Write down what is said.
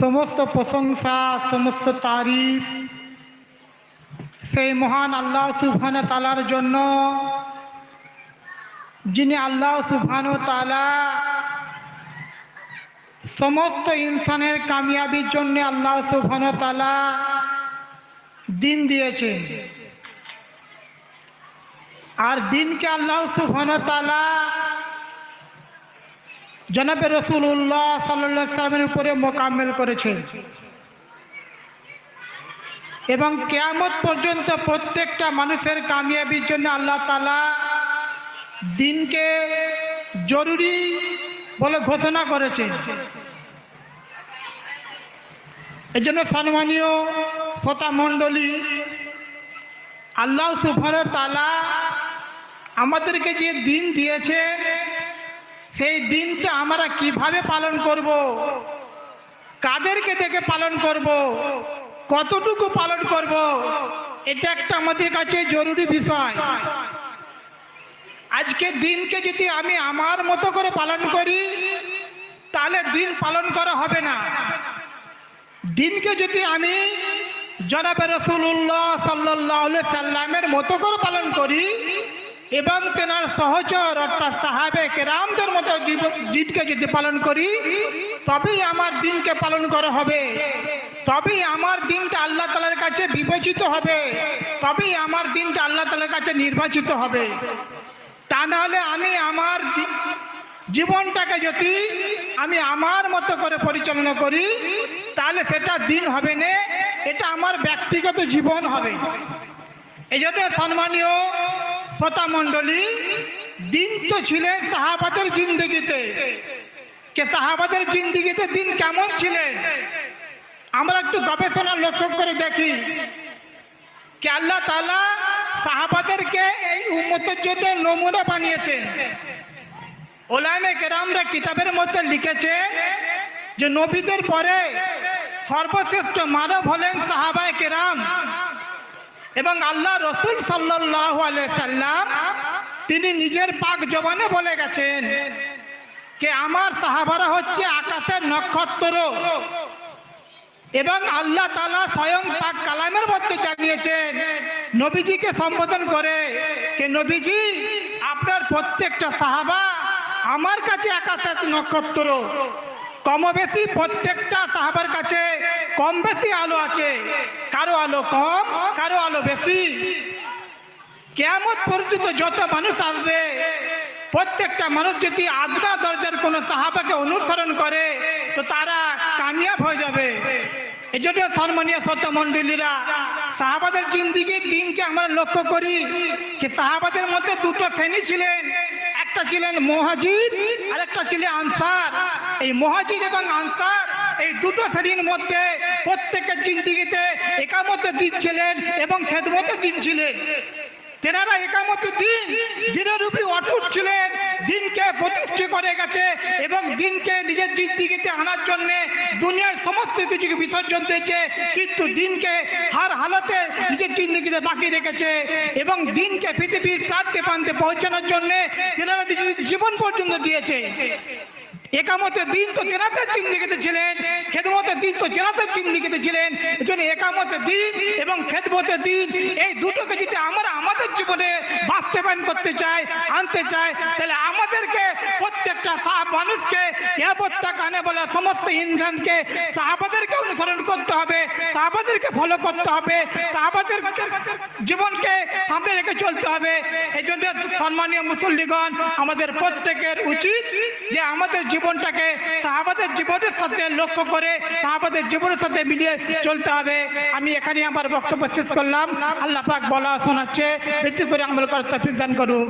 সমস্ত প্রশংসা, সমস্ত তারিফ সেই মহান আল্লাহ সুবহান তালার জন্য, যিনি আল্লাহ সুবহান তালা সমস্ত ইনসানের কামিয়াবির জন্য আল্লাহ সুবহান তালা দিন দিয়েছেন। আর দিনকে আল্লাহ সুবহান তালা জনাবে রসুল্লাহ সাল্লাহ সাল্লামের উপরে মোকাম্মেল করেছেন এবং কেয়ামত পর্যন্ত প্রত্যেকটা মানুষের কামিয়াবির জন্য আল্লাহ তালা দিনকে জরুরি বলে ঘোষণা করেছেন এই জন্য সম্মানীয় শ্রোতা মণ্ডলী, আল্লাহ সুফার তালা আমাদেরকে যে দিন দিয়েছে সেই দিনটা আমরা কীভাবে পালন করব? কাদেরকে দেখে পালন করব? কতটুকু পালন করব? এটা একটা আমাদের কাছে জরুরি বিষয়। আজকে দিনকে যদি আমি আমার মতো করে পালন করি, তাহলে দিন পালন করা হবে না। দিনকে যদি আমি জনাবে রসুল্লাহ সাল্লাহ সাল্লামের মতো করে পালন করি এবং তেনার সহচর অর্থাৎ সাহাবে কেরামদের মতো দিনকে যদি পালন করি, তবেই আমার দিনকে পালন করা হবে। তবেই আমার দিনটা আল্লাহ তালার কাছে বিবেচিত হবে। তবেই আমার দিনটা আল্লাহ তালার কাছে নির্বাচিত হবে। তা নাহলে আমি আমার জীবনটাকে যদি আমি আমার মতো করে পরিচালনা করি, তাহলে সেটা দিন হবে না, এটা আমার ব্যক্তিগত জীবন হবে। এই জন্য সম্মানীয় শ্রোতা মণ্ডলী দিন তো ছিলেন সাহাবাদের জিন্দগিতে। কে সাহাবাদের জিন্দগিতে দিন কেমন ছিলেন আমরা একটু গবেষণা লক্ষ্য করে দেখি। কে আল্লাহ তালা সাহাবাদেরকে এই উম্মতের জন্য নমুনা বানিয়েছেন ওলামে কেরামরা কিতাবের মধ্যে লিখেছে যে নবীদের পরে সর্বশ্রেষ্ঠ মানব হলেন সাহাবায় কেরাম। এবং আল্লাহ রসুল সাল্লাহ সাল্লাম, তিনি নিজের পাক জবানে বলে গেছেন কে আমার সাহাবারা হচ্ছে আকাশের নক্ষত্র। এবং আল্লাহ তালা স্বয়ং পাক কালামের মধ্যে জানিয়েছেন, নবীজিকে সম্বোধন করে কে নবীজি, আপনার প্রত্যেকটা সাহাবা আমার কাছে আকাশের নক্ষত্র। কম বেশি প্রত্যেকটা সাহাবার কাছে কম বেশি আলো আছে। কারও আলো কম, কারও আলো বেশি। কেমন পর্যন্ত যত মানুষ আসবে, প্রত্যেকটা মানুষ যদি আদরা দরজার কোন সাহাবাকে অনুসরণ করে, তো তারা কামিয়াব হয়ে যাবে। এই জন্য সম্মানীয় সত্য মন্ডলীরা সাহাবাদের জিন্দিগির দিনকে আমরা লক্ষ্য করি যে সাহাবাদের মধ্যে দুটো শ্রেণি ছিলেন। একটা ছিলেন মহাজির আর একটা ছিলেন আনসার। এই মহাজির এবং আনসার এই দুটো শ্রেণির মধ্যে প্রত্যেকের জিন্দিগিতে একামতে দিচ্ছিলেন এবং খেদমতে দিন ছিলেন। তেনারা একামত দিন দিনের উপরে অটুট ছিলেন, দিনকে প্রতিষ্ঠিত করে গেছে এবং দিনকে নিজের জিন্দিগিতে আনার জন্য দুনিয়ার সমস্ত কিছুকে বিসর্জন দিয়েছে, কিন্তু দিনকে হার হালতে নিজের জিন্দিগিতে বাকি রেখেছে এবং দিনকে পৃথিবীর প্রান্তে প্রান্তে পৌঁছানোর জন্য তেনারা নিজের জীবন পর্যন্ত দিয়েছে। একামতের দিন তো জেনাতের জিন্দিগিতে ছিলেন, খেদমতের দিন তো জেনাতের জিন্দিগিতে ছিলেন, এজন্য একামতের দিন এবং খেদমতের দিন, এই দুটোকে যদি আমরা আমাদের জীবনে বাস্তবায়ন করতে চাই, আনতে চাই, তাহলে আমাদেরকে প্রত্যেকটা মানুষকে কেবত্তা কানে বলে সমস্ত ইন্ধনকে সাহাবাদেরকে অনুসরণ করতে হবে সাহাবাদেরকে ফলো করতে হবে সাহাবাদের জীবনকে সামনে রেখে চলতে হবে। এই জন্য সম্মানীয় মুসল্লিগণ, আমাদের প্রত্যেকের উচিত যে আমাদের জীবনটাকে সাহাবাদের জীবনের সাথে লক্ষ্য করে, সাহাবাদের জীবনের সাথে মিলিয়ে চলতে হবে। আমি এখানে আমার বক্তব্য শেষ করলাম। আল্লাহ পাক বলা শোনাচ্ছে, বেশি করে আমল করার তফিক দান করুন।